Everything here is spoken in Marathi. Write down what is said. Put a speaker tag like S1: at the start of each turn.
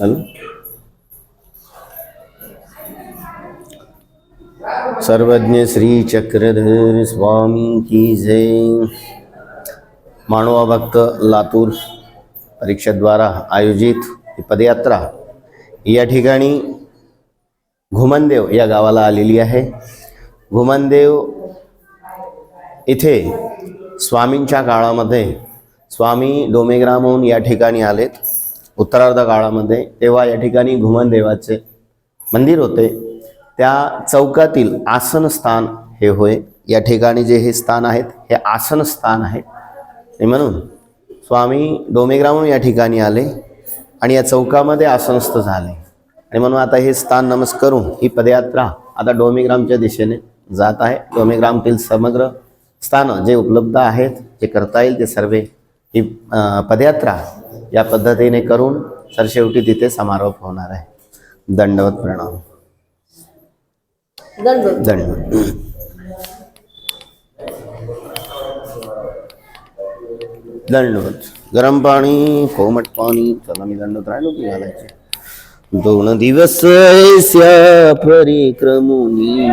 S1: हॅलो? सर्वज्ञ श्री चक्रधर स्वामी की जय। मानवा भक्त लातूर परीक्षेद्वारा आयोजित पदयात्रा या ठिकाणी घुमनदेव या गावाला आलेली आहे। घुमनदेव इथे स्वामींच्या काळामध्ये स्वामी डोमेग्रामहून या ठिकाणी आलेत. उत्तरार्ध काळामध्ये तेव्हा या ठिकाणी घुमनदेवाचे मंदिर होते. त्या चौकातील आसन स्थान हे होय. या ठिकाणी जे हे स्थान आहेत हे आसन स्थान आहे. आणि म्हणून स्वामी डोमेग्रामहून या ठिकाणी आले आणि या चौकामध्ये आसनस्थ झाले. आणि म्हणून आता हे स्थान नमस्कारून ही पदयात्रा आता डोमेग्रामच्या दिशेने जात आहे. डोमेग्रामतील समग्र स्थानं जे उपलब्ध आहेत जे करता येईल ते सर्व ही पदयात्रा या पद्धतीने करून सरशेवटी तिथे समारोप होणार आहे. दंडवत प्रणाम.
S2: दंड
S1: दंडवत. दंडवत. गरम पाणी कोमट पाणी चला मी दंडवत राहिलो की घालायचे? दोन दिवस ऐस्या परिक्रमुनी.